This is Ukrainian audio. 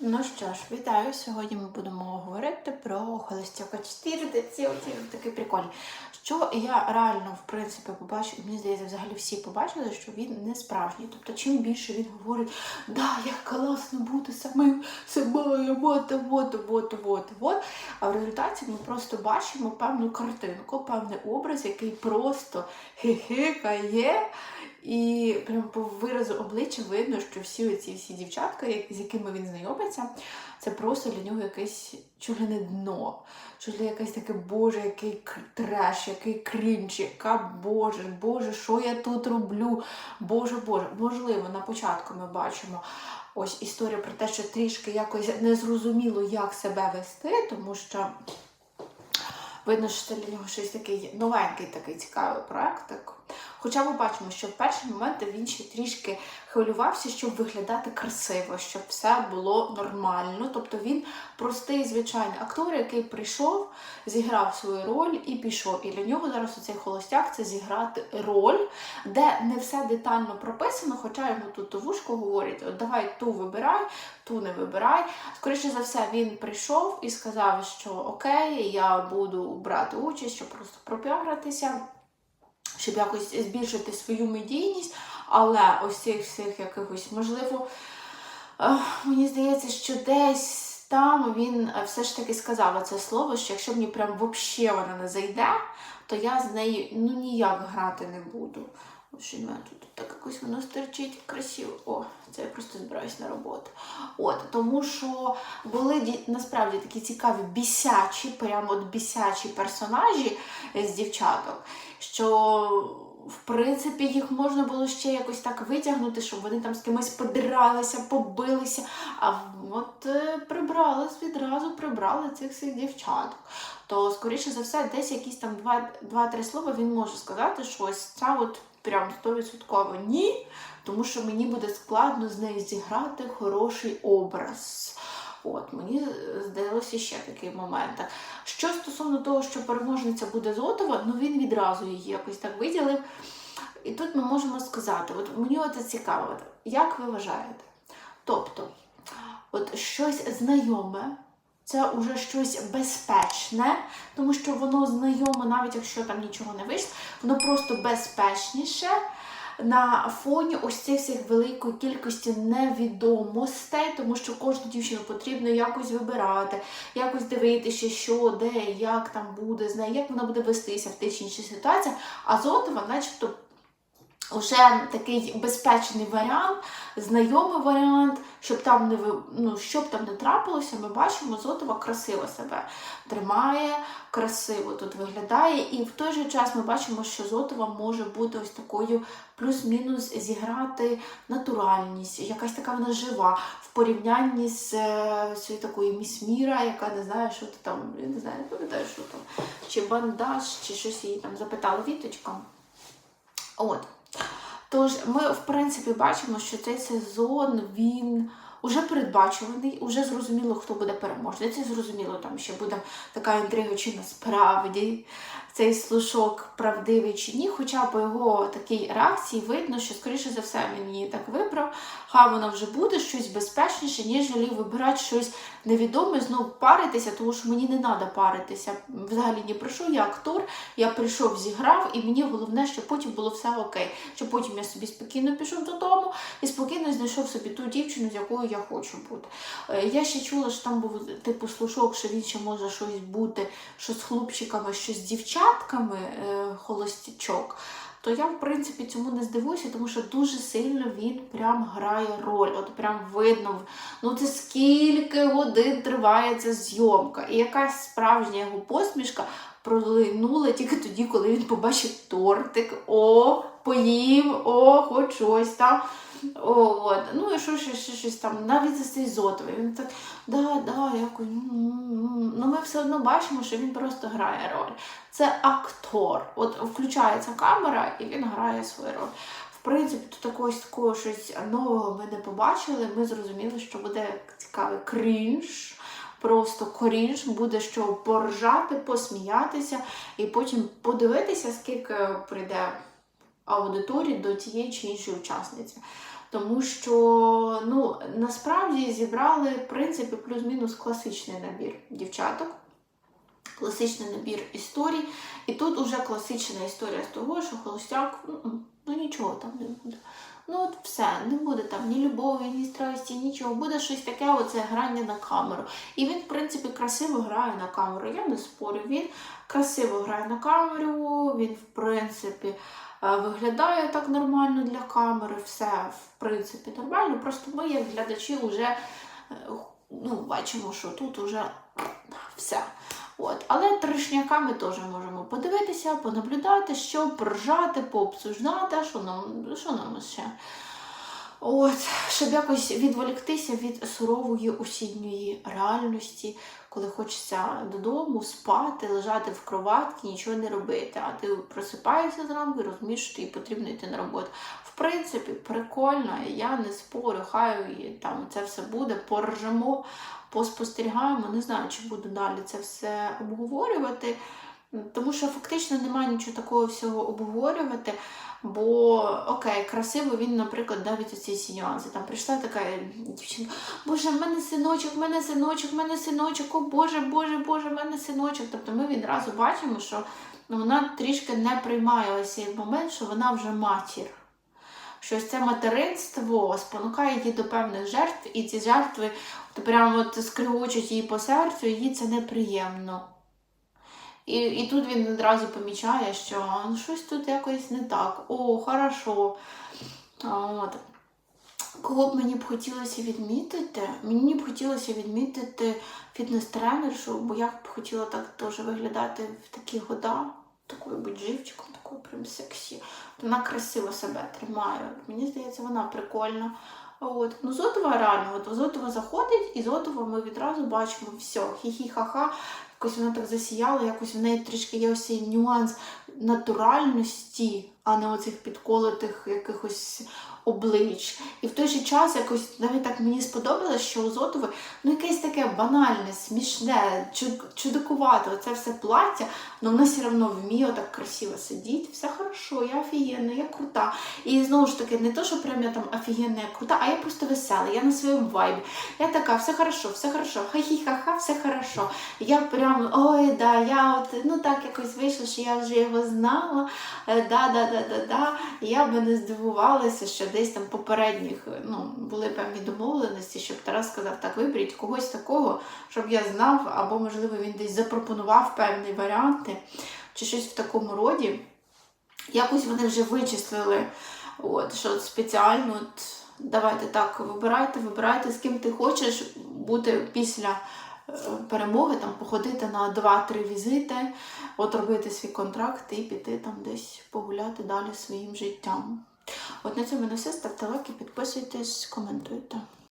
Ну що ж, вітаю. Сьогодні ми будемо говорити про холостяка 4, де ці оці такі прикольні. Що я реально, в принципі, побачила, мені здається, взагалі всі побачили, що він не справжній. Тобто, чим більше він говорить, да, як класно бути самим собою, вот, вот, вот, вот, вот. А в результаті ми просто бачимо певну картинку, певний образ, який просто хихикає. І прямо по виразу обличчя видно, що всі ці всі дівчатка, з якими він знайомиться, це просто для нього якесь чулене дно. Чулі якесь таке, боже, який треш, який крінж, яка боже, боже, що я тут роблю? Боже, боже. Можливо, на початку ми бачимо ось історію про те, що трішки якось незрозуміло, як себе вести, тому що. Видно, що це для нього щось такий новенький, такий цікавий проект. Так. Хоча ми бачимо, що в перші моменти він ще трішки хвилювався, щоб виглядати красиво, щоб все було нормально. Тобто він простий, звичайний актор, який прийшов, зіграв свою роль і пішов. І для нього зараз оцей холостяк це зіграти роль, де не все детально прописано, хоча йому тут у вушку говорять, от давай ту вибирай, ту не вибирай. Скоріше за все, він прийшов і сказав, що окей, я буду брати участь, щоб просто пропіаритися, щоб якось збільшити свою медійність, але ось цих всіх якихось, можливо, мені здається, що десь. Там він все ж таки сказав це слово, що якщо мені прям взагалі вона не зайде, то я з нею ну ніяк грати не буду. Що в мене тут так якось воно стерчить красиво. О, це я просто збираюсь на роботу. От, тому що були насправді такі цікаві бісячі, прямо от бісячі персонажі з дівчаток, що. В принципі, їх можна було ще якось так витягнути, щоб вони там з кимось подралися, побилися. А от е, прибрали відразу прибрали цих всіх дівчаток. То, скоріше за все, десь якісь там два- два-три слова він може сказати, що ось це от прям 100% ні, тому що мені буде складно з нею зіграти хороший образ. От, мені здалося ще такий момент. Що стосовно того, що переможниця буде Зотова, ну він відразу її якось так виділив. І тут ми можемо сказати, от мені от цікаво, як ви вважаєте? Тобто, от щось знайоме, це вже щось безпечне, тому що воно знайоме, навіть якщо там нічого не вийшло, воно просто безпечніше на фоні ось цих всіх великої кількості невідомостей, тому що кожну дівчину потрібно якось вибирати, якось дивитися, що, де, як там буде з нею, як вона буде вестися в тій чи іншій ситуації. А Зотова, начебто, вже такий безпечний варіант, знайомий варіант, щоб там не ну, щоб там не трапилося, ми бачимо, Зотова красиво себе тримає, красиво тут виглядає. І в той же час ми бачимо, що Зотова може бути ось такою плюс-мінус зіграти натуральність, якась така вона жива в порівнянні з е, цією такою міс Міра, яка не знає, що ти там, я не знаю, не пам'ятаю, що там, чи бандаж, чи щось її там запитала Віточка. От. Тож ми, в принципі, бачимо, що цей сезон він уже передбачуваний, уже зрозуміло, хто буде переможець. Зрозуміло, там ще буде така інтрига, чи насправді цей слушок правдивий чи ні. Хоча по його такій реакції видно, що, скоріше за все, він її так вибрав. Хай вона вже буде щось безпечніше, ніж вибирати щось невідоме, знову паритися, тому що мені не треба паритися. Взагалі ні про що, я актор, я прийшов, зіграв, і мені головне, щоб потім було все окей. Щоб потім я собі спокійно пішов додому і спокійно знайшов собі ту дівчину, з якою я хочу бути. Е, Я ще чула, що там був типу слушок, що він ще може щось бути, що з хлопчиками, що з дівчатками е, холостячок. То я, в принципі, цьому не здивуюся, тому що дуже сильно він прям грає роль. От прям видно, ну це скільки годин триває ця зйомка. І якась справжня його посмішка пролинула тільки тоді, коли він побачив тортик. О, поїв, о, хоч щось там. От. Ну і що ще, ще щось там, навіть за цей зотовий. Він так, да, да, якось. Ну ми все одно бачимо, що він просто грає роль. Це актор. От включається камера і він грає свою роль. В принципі, тут такого такого щось нового ми не побачили. Ми зрозуміли, що буде цікавий крінж. Просто корінж, буде що поржати, посміятися і потім подивитися, скільки прийде аудиторії до тієї чи іншої учасниці. Тому що ну, насправді зібрали, в принципі, плюс-мінус класичний набір дівчаток, класичний набір історій. І тут уже класична історія з того, що холостяк, ну, ну нічого там не буде. Ну от все, не буде там ні любові, ні страсті, нічого. Буде щось таке, оце грання на камеру. І він, в принципі, красиво грає на камеру. Я не спорю. Він красиво грає на камеру, він, в принципі, виглядає так нормально для камери, все, в принципі, нормально. Просто ми, як глядачі, вже е, ну, бачимо, що тут вже все. От. Але трешняка ми теж можемо подивитися, понаблюдати, що поржати, пообсуждати, що нам, що нам ще. От, щоб якось відволіктися від сурової осінньої реальності, коли хочеться додому спати, лежати в кроватці, нічого не робити. А ти просипаєшся зранку і розумієш, що тобі потрібно йти на роботу. В принципі, прикольно, я не спорю, хай там це все буде, поржемо, поспостерігаємо. Не знаю, чи буду далі це все обговорювати. Тому що фактично немає нічого такого всього обговорювати. Бо окей, красиво він, наприклад, навіть оці всі нюанси. Там прийшла така дівчинка, Боже, в мене синочок, в мене синочок, в мене синочок, о Боже, Боже, Боже, в мене синочок. Тобто ми відразу бачимо, що вона трішки не приймає ось цей момент, що вона вже матір. Що це материнство спонукає її до певних жертв, і ці жертви прямо от скригочуть її по серцю, і їй це неприємно. І, і тут він одразу помічає, що ну, щось тут якось не так. О, хорошо. От. Кого б мені б хотілося відмітити? Мені б хотілося відмітити фітнес-тренершу, бо я б хотіла так теж виглядати в такі года, такою будь живчиком, такою прям сексі. Вона красиво себе тримає. Мені здається, вона прикольна. От. Ну, Зотова реально, от Зотова заходить, і Зотова ми відразу бачимо все, хі-хі-ха-ха. Якось вона так засіяла, якось в неї трішки є ось цей нюанс натуральності, а не оцих підколотих якихось облич. І в той же час якось навіть так мені сподобалось, що у Зотової ну якесь таке банальне, смішне, чуд- чудакувате, оце все плаття, але вона все одно вміє так красиво сидіти, все хорошо, я офігенна, я крута. І знову ж таки, не то, що прям я там офігенна, я крута, а я просто весела, я на своєму вайбі. Я така, все хорошо, все хорошо, хай-хі-ха-ха, все хорошо. Я прям, ой, да, я от, ну так якось вийшло, що я вже його знала. Е, Да, да, да, да, да. Я би не здивувалася, що десь там попередніх ну, були певні домовленості, щоб Тарас сказав, так, виберіть когось такого, щоб я знав, або, можливо, він десь запропонував певні варіанти, чи щось в такому роді. Якось вони вже вичислили, от, що от спеціально от, давайте так, вибирайте, вибирайте, з ким ти хочеш бути після е, перемоги, там, походити на 2-3 візити, от робити свій контракт і піти там десь погуляти далі своїм життям. От на цьому на все. Ставте лайки, підписуйтесь, коментуйте.